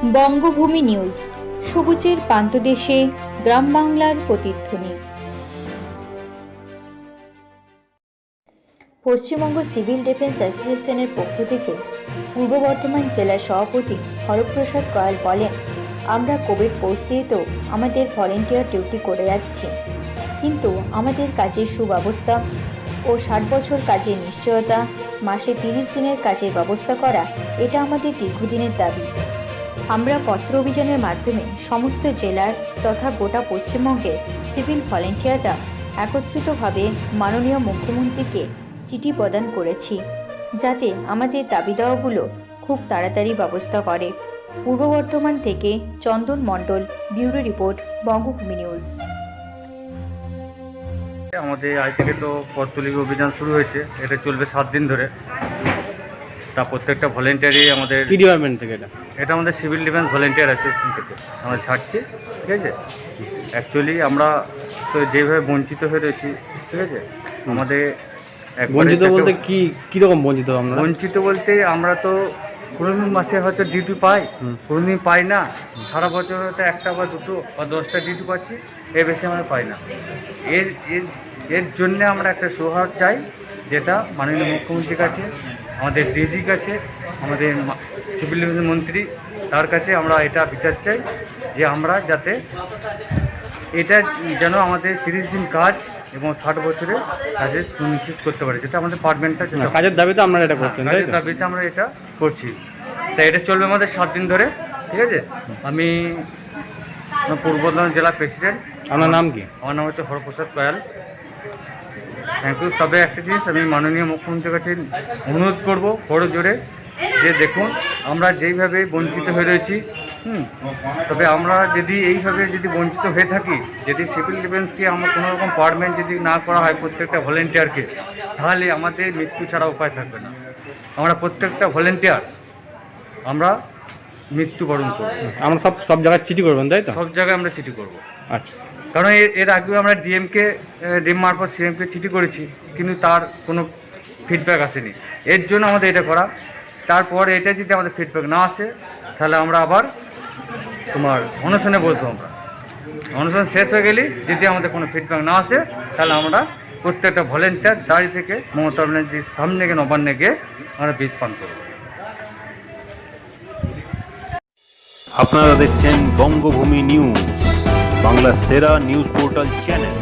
বঙ্গভূমি news, সবুজের পান্তদেশে গ্রাম বাংলার প্রতিধ্বনি। পশ্চিমবঙ্গ সিভিল ডিফেন্স অ্যাসোসিয়েশনের পক্ষ থেকে পূর্ব বর্ধমান জেলার সভাপতি হরপ্রসাদ কয়াল বলেন, আমরা কোভিড পরিস্থিতিতেও আমাদের ভলেন্টিয়ার ডিউটি করে যাচ্ছি। কিন্তু আমাদের কাজের সুব্যবস্থা ও ষাট বছর কাজের নিশ্চয়তা, মাসে তিরিশ দিনের কাজের ব্যবস্থা করা, এটা আমাদের দীর্ঘদিনের দাবি। আমরা পত্র অভিযানের মাধ্যমে সমস্ত জেলার তথা গোটা পশ্চিমবঙ্গের সিভিল ভলেন্টিয়াররা একত্রিতভাবে মাননীয় মুখ্যমন্ত্রীকে চিঠি প্রদান করেছি, যাতে আমাদের দাবি দাওয়াগুলো খুব তাড়াতাড়ি ব্যবস্থা করে। পূর্ব বর্ধমান থেকে Chandan Mondal, bureau report, Bangabhumi news. আমাদের আজ থেকে তো পথতলিক অভিযান শুরু হয়েছে, এটা চলবে সাত দিন ধরে। তা প্রত্যেকটা ভলেন্টিয়ারই আমাদের কি ডিপার্টমেন্ট থেকে এটা? এটা আমাদের সিভিল ডিফেন্স ভলেন্টিয়ার অ্যাসোসিয়েশন থেকে। আমরা ছাড়ছি ঠিক আছে? অ্যাকচুয়ালি আমরা তো যেভাবে বঞ্চিত হয়ে রয়েছি ঠিক আছে? আমাদের বঞ্চিত বলতে কি কীরকম বঞ্চিত আমরা? বঞ্চিত বলতে আমরা তো কোনো মাসে হয়তো ডিউটি পাই হুম। কোনো দিন পাই না। সারা বছর হয়তো একটা বা দুটো বা দশটা ডিউটি পাচ্ছি এর বেশি আমরা পাই না। এর এর এর জন্যে আমরা একটা সৌহার চাই। যেটা মাননীয় মুখ্যমন্ত্রীর কাছে আমাদের ডিজির কাছে আমাদের সিভিল ডিভিশন মন্ত্রী তার কাছে আমরা এটা বিচার চাই যে আমরা যাতে এটা যেন আমাদের তিরিশ দিন কাজ এবং ষাট বছরে কাজে সুনিশ্চিত করতে পারে যেটা আমাদের ডিপার্টমেন্টটা যেটা কাজের দাবিতে আমরা এটা করছি কাজের দাবিতে আমরা এটা করছি। তাই এটা চলবে আমাদের সাত দিন ধরে ঠিক আছে? আমি পূর্ব বর্ধমান জেলা প্রেসিডেন্ট। আমার নাম কি? আমার নাম হচ্ছে হরপ্রসাদ কয়াল। থ্যাংক ইউ তবে একটা জিনিস আমি মাননীয় মুখ্যমন্ত্রীর কাছে অনুরোধ করব বড় জোরে যে দেখুন আমরা যেইভাবে বঞ্চিত হয়ে রয়েছি হুম তবে আমরা যদি এইভাবে যদি বঞ্চিত হয়ে থাকি যদি সিভিল ডিফেন্সকে আমরা কোনো রকম পারমেন্ট যদি না করা হয় প্রত্যেকটা ভলেন্টিয়ারকে তাহলে আমাদের মৃত্যু ছাড়া উপায় থাকবে না। আমরা প্রত্যেকটা ভলেন্টিয়ার আমরা মৃত্যুবরণ করব। আমরা সব সব জায়গায় চিঠি করবেন তাই তো? সব জায়গায় আমরা চিঠি করব। আচ্ছা। কারণ এর- আগেও আমরা ডিএমকে ডিএম মারফত সিএমকে চিঠি করেছি, কিন্তু তার কোনো ফিডব্যাক আসেনি। এর জন্য আমাদের এটা করা। তারপর এটা যদি আমাদের ফিডব্যাক না আসে, তাহলে আমরা আবার তোমার অনশনে বসবো আমরা। অনশন শেষ হয়ে গেলে যদি আমাদের কোনো ফিডব্যাক না আসে, তাহলে আমরা প্রত্যেকটা ভলেন্টিয়ার দাঁড়িয়ে থেকে মমতা ব্যানার্জির সামনে গিয়ে, নবান্নে গিয়ে আমরা বিষ পান করব। আপনারা দেখছেন বঙ্গভূমি নিউজ। বাংলার সেরা নিউজ পোর্টাল চ্যানেল।